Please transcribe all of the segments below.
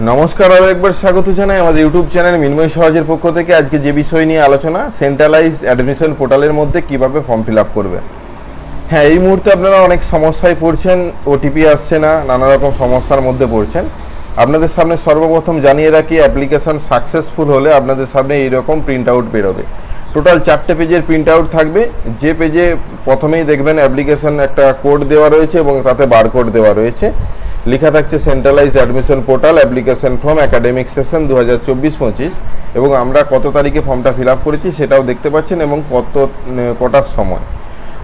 নমস্কার, আরও একবার স্বাগত জানাই আমাদের ইউটিউব চ্যানেল মিনময় সহজের পক্ষ থেকে। আজকে যে বিষয় নিয়ে আলোচনা, সেন্ট্রালাইজ অ্যাডমিশন পোর্টালের মধ্যে কীভাবে ফর্ম ফিল আপ করবেন হ্যাঁ এই মুহূর্তে আপনারা অনেক সমস্যায় পড়ছেন, ওটিপি আসছে না নানা রকম সমস্যার মধ্যে পড়ছেন। আপনাদের সামনে সর্বপ্রথম জানিয়ে রাখি, অ্যাপ্লিকেশন সাকসেসফুল হলে আপনাদের সামনে এইরকম প্রিন্ট আউট বেরোবে। টোটাল চারটে পেজের প্রিন্ট আউট থাকবে। যে পেজে প্রথমেই দেখবেন অ্যাপ্লিকেশন একটা কোড দেওয়া রয়েছে এবং তাতে বারকোড দেওয়া রয়েছে। লেখা থাকছে centralized admission portal application form academic session দু হাজার চব্বিশ পঁচিশ। এবং আমরা কত তারিখে ফর্মটা ফিল আপ করেছি সেটাও দেখতে পাচ্ছেন এবং কত কটার সময়।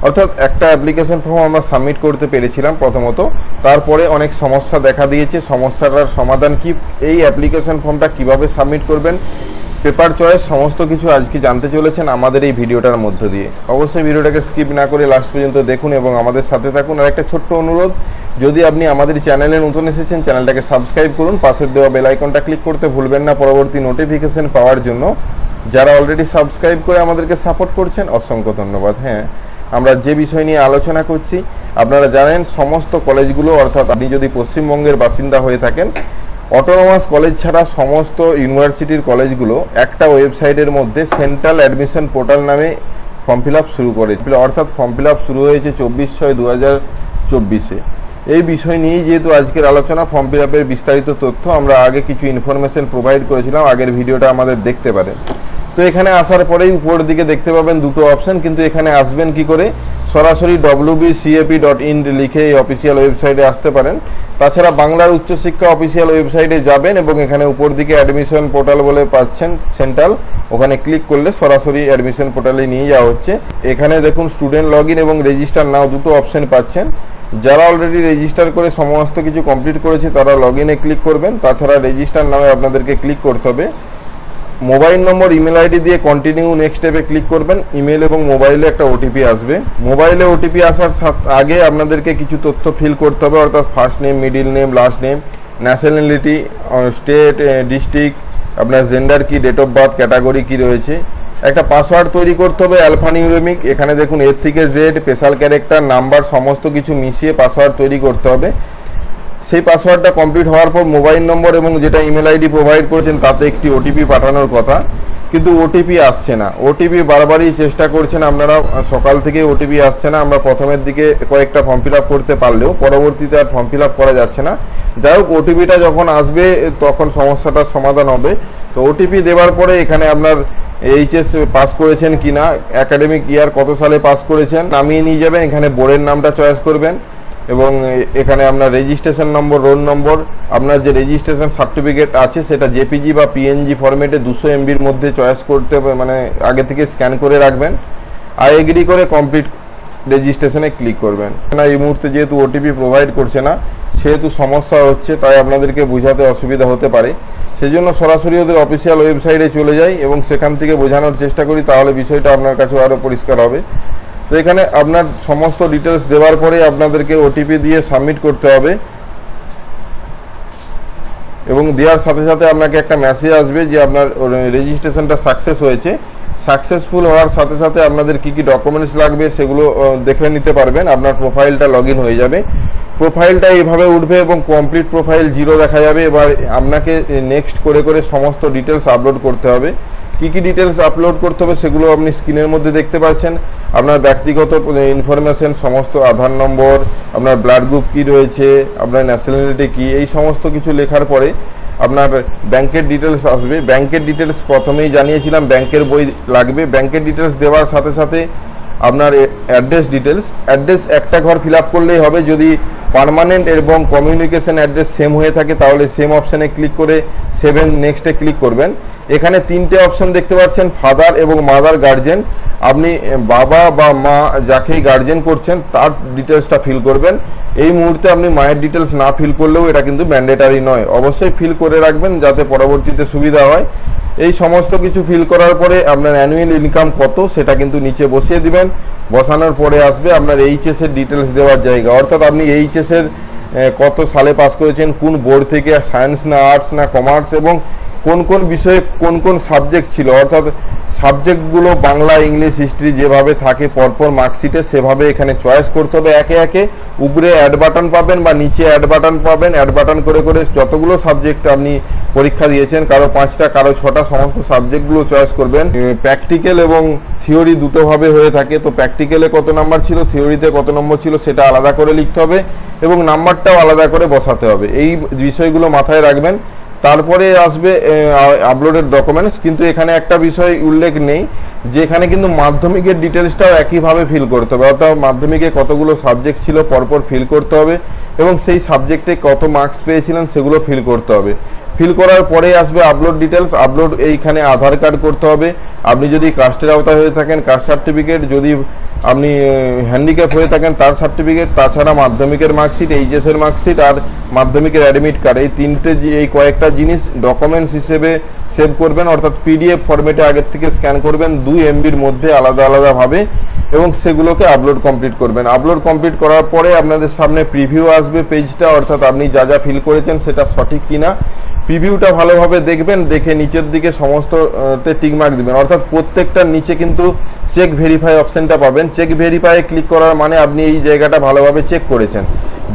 অর্থাৎ একটা অ্যাপ্লিকেশন ফর্ম আমরা সাবমিট করতে পেরেছিলাম প্রথমত। তারপরে অনেক সমস্যা দেখা দিয়েছে। সমস্যাটার সমাধান কি, এই অ্যাপ্লিকেশন ফর্মটা কীভাবে সাবমিট করবেন পেপার চয়েস, সমস্ত কিছু আজকে জানতে চলেছেন আমাদের এই ভিডিওটার মধ্য দিয়ে। অবশ্যই ভিডিওটাকে স্কিপ না করে লাস্ট পর্যন্ত দেখুন এবং আমাদের সাথে থাকুন। আর একটা ছোট্ট অনুরোধ, যদি আপনি আমাদের চ্যানেলে নতুন এসেছেন, চ্যানেলটাকে সাবস্ক্রাইব করুন, পাশের দেওয়া বেল আইকনটা ক্লিক করতে ভুলবেন না পরবর্তী নোটিফিকেশন পাওয়ার জন্য। যারা অলরেডি সাবস্ক্রাইব করে আমাদেরকে সাপোর্ট করছেন, অসংখ্য ধন্যবাদ। হ্যাঁ আমরা যে বিষয় নিয়ে আলোচনা করছি, আপনারা জানেন, সমস্ত কলেজগুলো অর্থাৎ আপনি যদি পশ্চিমবঙ্গের বাসিন্দা হয়ে থাকেন অটোনোমাস কলেজ ছাড়া সমস্ত ইউনিভার্সিটির কলেজগুলো একটা ওয়েবসাইটের মধ্যে সেন্ট্রাল অ্যাডমিশন পোর্টাল নামে ফর্ম ফিল শুরু করে। অর্থাৎ ফর্ম ফিল শুরু হয়েছে চব্বিশ ছয় দু হাজার চব্বিশে। এই বিষয় নিয়েই যেহেতু আজকের আলোচনা ফর্ম ফিল বিস্তারিত তথ্য, আমরা আগে কিছু ইনফরমেশন প্রোভাইড করেছিলাম, আগের ভিডিওটা আমাদের দেখতে পারেন। তো এখানে আসার পরেই উপরের দিকে দেখতে পাবেন দুটো অপশন কিন্তু এখানে আসবেন কি করে? সরাসরি ডব্লিউবিসিএপি ডট ইন লিখে এই অফিসিয়াল ওয়েবসাইটে আসতে পারেন। তাছাড়া বাংলার উচ্চশিক্ষা অফিসিয়াল ওয়েবসাইটে যাবেন এবং এখানে উপর দিকে অ্যাডমিশন পোর্টাল বলে পাচ্ছেন সেন্ট্রাল ওখানে ক্লিক করলে সরাসরি অ্যাডমিশন পোর্টালে নিয়ে যাওয়া হচ্ছে। এখানে দেখুন স্টুডেন্ট লগ এবং রেজিস্টার নাও দুটো অপশন পাচ্ছেন। যারা অলরেডি রেজিস্টার করে সমস্ত কিছু কমপ্লিট করেছে, তারা লগ ক্লিক করবেন। তাছাড়া রেজিস্টার নামে আপনাদেরকে ক্লিক করতে হবে। মোবাইল নম্বর ইমেল আইডি দিয়ে কন্টিনিউ নেক্সট স্টেপে ক্লিক করবেন। ইমেল এবং মোবাইলে একটা ওটিপি আসবে। মোবাইলে ওটিপি আসার আগে আপনাদেরকে কিছু তথ্য ফিল করতে হবে, অর্থাৎ first name middle name last name nationality state district আপনার জেন্ডার কি ডেট অফ বার্থ ক্যাটাগরি কি রয়েছে। একটা পাসওয়ার্ড তৈরি করতে হবে অ্যালফানিউরেমিক এখানে দেখুন এর থেকে জেড স্পেশাল ক্যারেক্টার নাম্বার সমস্ত কিছু মিশিয়ে পাসওয়ার্ড তৈরি করতে হবে। সেই পাসওয়ার্ডটা কমপ্লিট হওয়ার পর মোবাইল নম্বর এবং যেটা ইমেল আইডি প্রোভাইড করেছেন, তাতে একটি ওটিপি পাঠানোর কথা। কিন্তু ওটিপি আসছে না। ওটিপি বারবারই চেষ্টা করছেন আপনারা, সকাল থেকে ওটিপি আসছে না। আমরা প্রথমের দিকে কয়েকটা ফর্ম ফিল করতে পারলেও পরবর্তীতে আর ফর্ম ফিল করা যাচ্ছে না। যাই হোক ওটিপিটা যখন আসবে, তখন সমস্যাটার সমাধান হবে। তো ওটিপি দেওয়ার পরে এখানে আপনার এইচএস পাস করেছেন কিনা একাডেমিক ইয়ার কত সালে পাস করেছেন, নামিয়ে নিয়ে যাবেন। এখানে বোর্ডের নামটা চয়েস করবেন। এবং এখানে আপনার রেজিস্ট্রেশন নম্বর রোল নম্বর আপনার যে রেজিস্ট্রেশন সার্টিফিকেট আছে, সেটা জেপিজি বা পিএনজি ফরম্যাটে দুশো এমবির মধ্যে চয়েস করতে মানে আগে থেকে স্ক্যান করে রাখবেন। আর এগ্রি করে কমপ্লিট রেজিস্ট্রেশনে ক্লিক করবেন। না, এই মুহূর্তে যেহেতু ওটিপি প্রোভাইড করছে না, সেহেতু সমস্যা হচ্ছে, তাই আপনাদেরকে বোঝাতে অসুবিধা হতে পারে। সেই জন্য সরাসরি ওদের অফিসিয়াল ওয়েবসাইটে চলে যাই এবং সেখান থেকে বোঝানোর চেষ্টা করি, তাহলে বিষয়টা আপনার কাছে আরও পরিষ্কার হবে। তো এখানে আপনার সমস্ত ডিটেলস দেওয়ার পরে আপনাদেরকে ওটিপি দিয়ে সাবমিট করতে হবে। এবং দেওয়ার সাথে সাথে আপনাকে একটা মেসেজ আসবে যে আপনার রেজিস্ট্রেশনটা সাকসেস হয়েছে। সাকসেসফুল হওয়ার সাথে সাথে আপনাদের কি কি ডকুমেন্টস লাগবে সেগুলো দেখে নিতে পারবেন। আপনার প্রোফাইলটা লগ হয়ে যাবে। প্রোফাইলটা এইভাবে উঠবে এবং কমপ্লিট প্রোফাইল জিরো দেখা যাবে। এবার আপনাকে নেক্সট করে করে সমস্ত ডিটেলস আপলোড করতে হবে। কি কি ডিটেলস আপলোড করতে হবে সেগুলো আপনি স্ক্রিনের মধ্যে দেখতে পাচ্ছেন। আপনার ব্যক্তিগত ইনফরমেশন সমস্ত আধার নম্বর, আপনার ব্লাড গ্রুপ কি রয়েছে, আপনার ন্যাশনালিটি কি, এই সমস্ত কিছু লেখার পরে আপনার ব্যাংকের ডিটেলস আসবে। ব্যাংকের ডিটেলস প্রথমেই জানিয়েছিলাম, ব্যাংকের বই লাগবে। ব্যাংকের ডিটেলস দেওয়ার সাথে সাথে আপনার অ্যাড্রেস ডিটেলস অ্যাড্রেস একটা ঘর ফিল করলেই হবে। যদি পার্মানেন্ট এবং কমিউনিকেশন অ্যাড্রেস সেম হয়ে থাকে, তাহলে সেম অপশানে ক্লিক করে সেভেন নেক্সটে ক্লিক করবেন। এখানে তিনটে অপশন দেখতে পাচ্ছেন ফাদার এবং মাদার গার্জেন আপনি বাবা বা মা যাকেই গার্জেন করছেন, তার ডিটেলসটা ফিল করবেন। এই মুহূর্তে আপনি মায়ের ডিটেলস না ফিল করলেও এটা কিন্তু ম্যান্ডেটারি নয়। অবশ্যই ফিল করে রাখবেন যাতে পরবর্তীতে সুবিধা হয়। এই সমস্ত কিছু ফিল করার পরে আপনার অ্যানুয়াল ইনকাম কত সেটা কিন্তু নিচে বসিয়ে দিবেন। বসানোর পরে আসবে আপনার এইচএস এর ডিটেলস দেওয়ার জায়গা। অর্থাৎ আপনি এইচএস এর কত সালে পাস করেছেন, কোন বোর্ড থেকে সায়েন্স না আর্টস না কমার্স এবং কোন কোন বিষয়ে কোন কোন সাবজেক্ট ছিল? অর্থাৎ সাবজেক্টগুলো বাংলা, ইংলিশ হিস্ট্রি যেভাবে থাকে, পরপর মার্কশিটে সেভাবে এখানে চয়েস করতে হবে। একে একে উপরে অ্যাড বাটন পাবেন বা নিচে অ্যাড বাটন পাবেন। অ্যাড বাটন করে করে যতগুলো সাবজেক্ট আপনি পরীক্ষা দিয়েছেন, কারও পাঁচটা, কারও ছটা, সমস্ত সাবজেক্টগুলো চয়েস করবেন। প্র্যাকটিক্যাল এবং থিওরি দুটোভাবে হয়ে থাকে। তো প্র্যাকটিক্যালে কত নাম্বার ছিল? থিওরিতে কত নম্বর ছিল? সেটা আলাদা করে লিখতে হবে এবং নাম্বারটাও আলাদা করে বসাতে হবে। এই বিষয়গুলো মাথায় রাখবেন। তারপরে আসবে আপলোডেড ডকুমেন্টস কিন্তু এখানে একটা বিষয় উল্লেখ নেই, যে এখানে কিন্তু মাধ্যমিকের ডিটেলসটাও একইভাবে ফিল করতে হবে। অর্থাৎ মাধ্যমিকে কতগুলো সাবজেক্ট ছিল পরপর ফিল করতে হবে, এবং সেই সাবজেক্টে কত মার্কস পেয়েছিলেন সেগুলো ফিল করতে হবে। ফিল করার পরে আসবে আপলোড ডিটেলস আপলোড এইখানে আধার কার্ড করতে হবে। আপনি যদি কাস্টের আওতায় হয়ে থাকেন কাস্ট সার্টিফিকেট যদি আপনি হ্যান্ডিক্যাপ হয়ে থাকেন, তার সার্টিফিকেট তাছাড়া মাধ্যমিকের মার্কশিট এইচএসের মার্কশিট আর মাধ্যমিকের অ্যাডমিট কার্ড এই তিনটে এই কয়েকটা জিনিস ডকুমেন্টস হিসেবে সেভ করবেন, অর্থাৎ পিডিএফ ফরম্যাটে আগের থেকে স্ক্যান করবেন। দুই এমবির মধ্যে আলাদা, আলাদাভাবে এবং সেগুলোকে আপলোড কমপ্লিট করবেন। আপলোড কমপ্লিট করার পরে আপনাদের সামনে প্রিভিউ আসবে পেজটা অর্থাৎ আপনি যা যা ফিল করেছেন সেটা সঠিক কিনা। প্রিভিউটা ভালোভাবে দেখবেন, দেখে নিচের দিকে সমস্ত তে টিকমার্ক দিবেন। অর্থাৎ প্রত্যেকটার নিচে কিন্তু চেক ভেরিফাই অপশানটা পাবেন। চেক ভেরিফাইয়ে ক্লিক করার মানে আপনি এই জায়গাটা ভালোভাবে চেক করেছেন।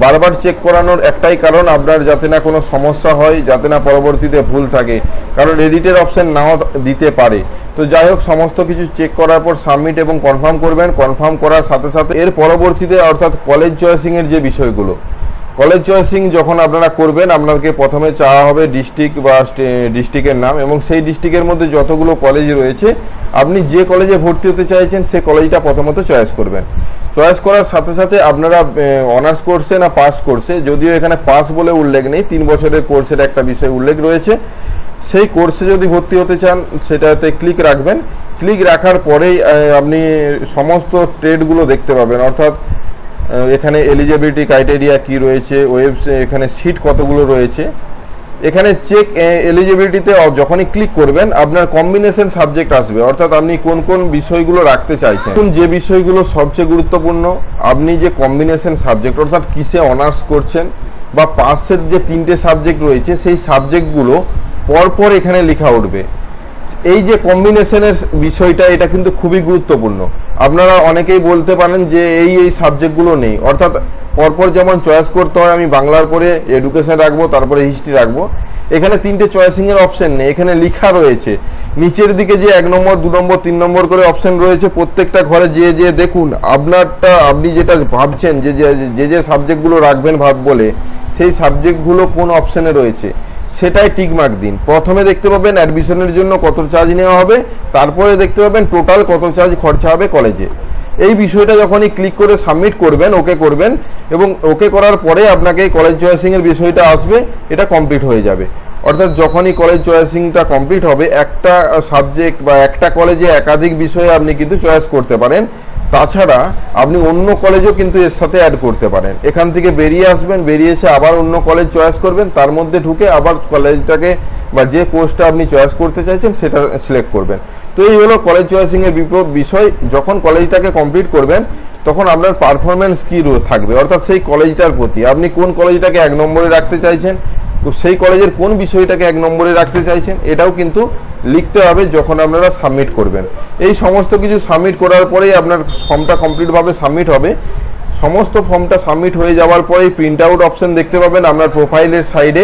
বারবার চেক করানোর একটাই কারণ আপনার যাতে না কোনো সমস্যা হয়, যাতে না পরবর্তীতে ভুল থাকে। কারণ এডিটের অপশান নাও দিতে পারে। তো যাই হোক, সমস্ত কিছু চেক করার পর সাবমিট এবং কনফার্ম করবেন। কনফার্ম করার সাথে সাথে এর পরবর্তীতে অর্থাৎ কলেজ চয়েসিংয়ের যে বিষয়গুলো কলেজ চয়েসিং যখন আপনারা করবেন, আপনাকে প্রথমে চাওয়া হবে ডিস্ট্রিক্ট বা ডিস্ট্রিক্টের নাম এবং সেই ডিস্ট্রিক্টের মধ্যে যতগুলো কলেজ রয়েছে, আপনি যে কলেজে ভর্তি হতে চাইছেন, সে কলেজটা প্রথমত চয়েস করবেন। চয়েস করার সাথে সাথে আপনারা অনার্স কোর্সে না পাস কোর্সে যদিও এখানে পাস বলে উল্লেখ নেই, তিন বছরের কোর্সের একটা বিষয় উল্লেখ রয়েছে। সেই কোর্সে যদি ভর্তি হতে চান, সেটাতে ক্লিক রাখবেন। ক্লিক রাখার পরেই আপনি সমস্ত ট্রেডগুলো দেখতে পাবেন। অর্থাৎ এখানে এলিজিবিলিটি ক্রাইটেরিয়া কি রয়েছে ওয়েব এখানে সিট কতগুলো রয়েছে। এখানে চেক এলিজিবিলিটিতে যখনই ক্লিক করবেন, আপনার কম্বিনেশন সাবজেক্ট আসবে। অর্থাৎ আপনি কোন কোন বিষয়গুলো রাখতে চাইছেন। যে বিষয়গুলো সবচেয়ে গুরুত্বপূর্ণ, আপনি যে কম্বিনেশন সাবজেক্ট অর্থাৎ কিসে অনার্স করছেন, বা পাসের যে তিনটে সাবজেক্ট রয়েছে, সেই সাবজেক্টগুলো পরপর এখানে লেখা উঠবে। এই যে কম্বিনেশনের বিষয়টা, এটা কিন্তু খুবই গুরুত্বপূর্ণ। আপনারা অনেকেই বলতে পারেন যে এই এই সাবজেক্টগুলো নেই। অর্থাৎ পরপর যেমন চয়েস করতে হয়, আমি বাংলার পরে এডুকেশন রাখব, তারপরে হিস্ট্রি রাখব। এখানে তিনটে চয়েসিংয়ের অপশন নেই। এখানে লেখা রয়েছে, নিচের দিকে যে এক নম্বর, দু নম্বর, তিন নম্বর করে অপশন রয়েছে, প্রত্যেকটা ঘরে যে যে দেখুন, আপনারটা আপনি যেটা ভাবছেন যে- যে যে সাবজেক্টগুলো রাখবেন ভাব বলে, সেই সাবজেক্টগুলো কোন অপশনে রয়েছে? সেটাই টিকমার্ক দিন। প্রথমে দেখতে পাবেন অ্যাডমিশনের জন্য কত চার্জ নেওয়া হবে, তারপরে দেখতে পাবেন টোটাল কত চার্জ খরচা হবে কলেজে এই বিষয়টা যখনই ক্লিক করে সাবমিট করবেন ওকে করবেন এবং ওকে করার পরে আপনাকে কলেজ চয়েসিংয়ের বিষয়টা আসবে, এটা কমপ্লিট হয়ে যাবে। অর্থাৎ যখনই কলেজ চয়েসিংটা কমপ্লিট হবে, একটা সাবজেক্ট বা একটা কলেজে একাধিক বিষয়ে আপনি কিন্তু চয়েস করতে পারেন। তাছাড়া আপনি অন্য কলেজও কিন্তু এর সাথে অ্যাড করতে পারেন। এখান থেকে বেরিয়ে আসবেন, বেরিয়ে এসে আবার অন্য কলেজ চয়েস করবেন, তার মধ্যে ঢুকে আবার কলেজটাকে বা যে কোর্সটা আপনি চয়েস করতে চাইছেন, সেটা সিলেক্ট করবেন। তো এই হলো কলেজ চয়েসিংয়ের বিষয়। যখন কলেজটাকে কমপ্লিট করবেন, তখন আপনার পারফরমেন্স কী থাকবে? অর্থাৎ সেই কলেজটার প্রতি। আপনি কোন কলেজটাকে এক নম্বরে রাখতে চাইছেন? সেই কলেজের কোন বিষয়টাকে এক নম্বরে রাখতে চাইছেন, এটাও কিন্তু লিখতে হবে যখন আপনারা সাবমিট করবেন। এই সমস্ত কিছু সাবমিট করার পরেই আপনার ফর্মটা কমপ্লিটভাবে সাবমিট হবে। সমস্ত ফর্মটা সাবমিট হয়ে যাওয়ার পরেই প্রিন্ট আউট অপশন দেখতে পাবেন আপনার প্রোফাইলের সাইডে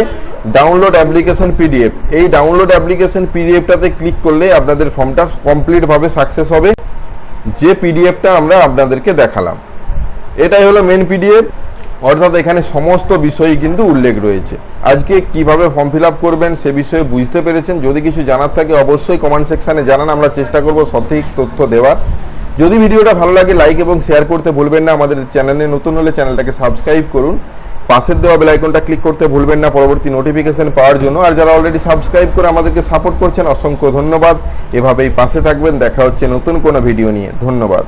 ডাউনলোড অ্যাপ্লিকেশন পিডিএফ এই ডাউনলোড অ্যাপ্লিকেশন পিডিএফটাতে ক্লিক করলে আপনাদের ফর্মটা কমপ্লিটভাবে সাকসেস হবে। যে পিডিএফটা আমরা আপনাদেরকে দেখালাম। এটাই হলো মেন পিডিএফ অর্থাৎ এখানে সমস্ত বিষয়ই কিন্তু উল্লেখ রয়েছে। আজকে কীভাবে ফর্ম ফিল করবেন সে বিষয়ে বুঝতে পেরেছেন। যদি কিছু জানার থাকে অবশ্যই কমেন্ট সেকশানে জানান, আমরা চেষ্টা করব সঠিক তথ্য দেওয়ার। যদি ভিডিওটা ভালো লাগে লাইক এবং শেয়ার করতে ভুলবেন না, আমাদের চ্যানেলে নতুন হলে চ্যানেলটাকে সাবস্ক্রাইব করুন। পাশের দেওয়া বেল আইকনটা ক্লিক করতে ভুলবেন না, পরবর্তী নোটিফিকেশন পাওয়ার জন্য। আর যারা অলরেডি সাবস্ক্রাইব করে আমাদেরকে সাপোর্ট করছেন, অসংখ্য ধন্যবাদ। এভাবেই পাশে থাকবেন। দেখা হচ্ছে নতুন কোনো ভিডিও নিয়ে। ধন্যবাদ।